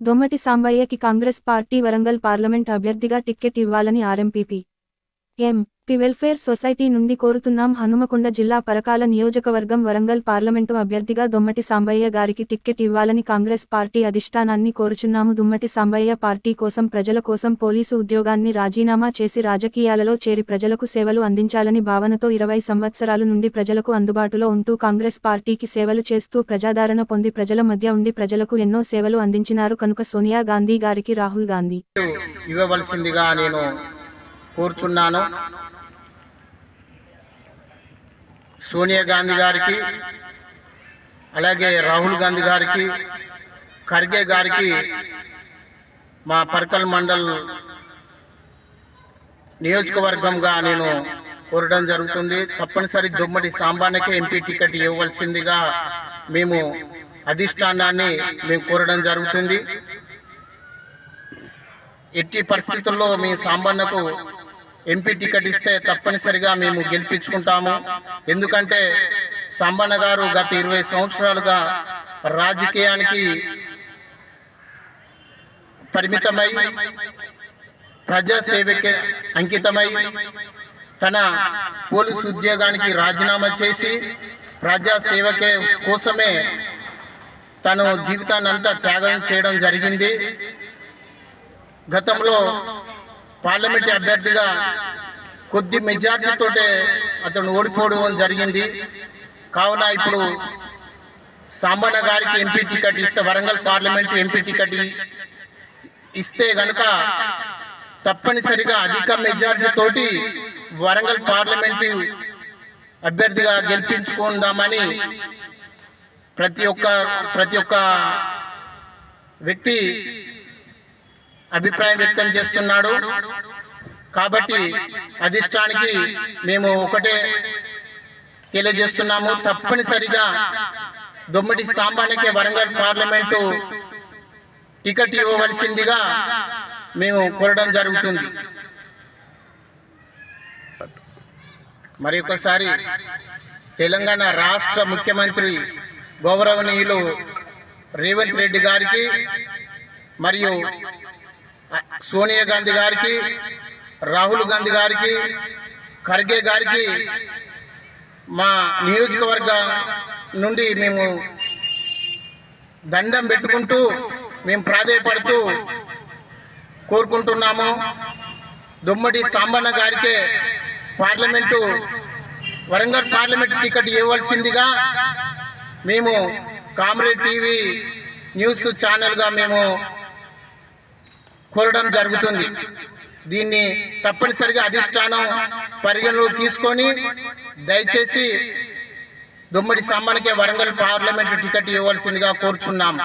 దొమ్మటి సాంబయ్యకి Congress party Warangal parliament అభ్యర్థిగా ticket ఇవ్వాలని RMPP M. P. Welfare society నుండి కోరుతున్నాం హనుమకొండ జిల్లా పరకాల నియోజకవర్గం వరంగల్ పార్లమెంటు అభ్యర్థిగా దొమ్మటి సాంబయ్య గారికి టిక్కెట్ ఇవ్వాలని కాంగ్రెస్ పార్టీ అధిష్టానాన్ని కోరుచున్నాము. దుమ్మటి సాంబయ్య పార్టీ కోసం ప్రజల కోసం పోలీసు ఉద్యోగాన్ని రాజీనామా చేసి రాజకీయాలలో చేరి ప్రజలకు సేవలు అందించాలని భావనతో ఇరవై సంవత్సరాల నుండి ప్రజలకు అందుబాటులో ఉంటూ కాంగ్రెస్ పార్టీకి సేవలు చేస్తూ ప్రజాదరణ పొంది ప్రజల మధ్య ఉండి ప్రజలకు ఎన్నో సేవలు అందించినారు. కనుక సోనియా గాంధీ గారికి రాహుల్ గాంధీ. ఇవ్వవలసిందిగా నేను కోరుచున్నాను. సోనియా గాంధీ గారికి అలాగే రాహుల్ గాంధీ గారికి ఖర్గే గారికి మా పర్కల్ మండల్ నియోజకవర్గంగా నేను కోరడం జరుగుతుంది. తప్పనిసరి దుమ్మడి సాంబానికే ఎంపీ టికెట్ ఇవ్వవలసిందిగా మేము అధిష్టానాన్ని మేము కోరడం జరుగుతుంది. ఎట్టి పరిస్థితుల్లో మీ సాంబన్నకు ఎంపీ టికెట్ ఇస్తే తప్పనిసరిగా మేము గెలిపించుకుంటాము. ఎందుకంటే సాంబన్న గారు గత ఇరవై సంవత్సరాలుగా రాజకీయానికి పరిమితమై ప్రజాసేవకే అంకితమై తన పోలీసు ఉద్యోగానికి రాజీనామా చేసి ప్రజాసేవకే కోసమే తను జీవితాన్ని అంతా త్యాగం చేయడం జరిగింది. గతంలో పార్లమెంట్ అభ్యర్థిగా కొద్ది మెజార్టీతోటే అతను ఓడిపోవడం జరిగింది. కావున ఇప్పుడు సాంబన్న గారికి ఎంపీ టికెట్ ఇస్తే వరంగల్ పార్లమెంటు ఎంపీ టికెట్ ఇస్తే గనుక తప్పనిసరిగా అధిక మెజార్టీ తోటి వరంగల్ పార్లమెంటు అభ్యర్థిగా గెలిపించుకుందామని ప్రతి ఒక్క ప్రతి ఒక్క వ్యక్తి అభిప్రాయం వ్యక్తం చేస్తున్నాడు. కాబట్టి అధిష్టానికి మేము ఒకటే తెలియజేస్తున్నాము. తప్పనిసరిగా దొమ్మిడి సాంబానికి వరంగల్ పార్లమెంటు టికెట్ ఇవ్వవలసిందిగా మేము కోరడం జరుగుతుంది. మరి ఒకసారి తెలంగాణ రాష్ట్ర ముఖ్యమంత్రి గౌరవనీయులు రేవంత్ రెడ్డి గారికి మరియు సోనియా గాంధీ గారికి రాహుల్ గాంధీ గారికి ఖర్గే గారికి మా నియోజకవర్గ నుండి మేము దండం పెట్టుకుంటూ మేము ప్రాధేయపడుతూ కోరుకుంటున్నాము. దుమ్మడి సాంబన్న గారికే పార్లమెంటు వరంగల్ పార్లమెంట్ టికెట్ ఇవ్వవలసిందిగా మేము కామ్రేడ్ టీవీ న్యూస్ ఛానల్గా మేము కోరడం జరుగుతుంది. దీన్ని తప్పనిసరిగా అధిష్టానం పరిగణలో తీసుకొని దయచేసి దుమ్మడి సామానికే వరంగల్ పార్లమెంటు టికెట్ ఇవ్వాల్సిందిగా కోరుచున్నాం.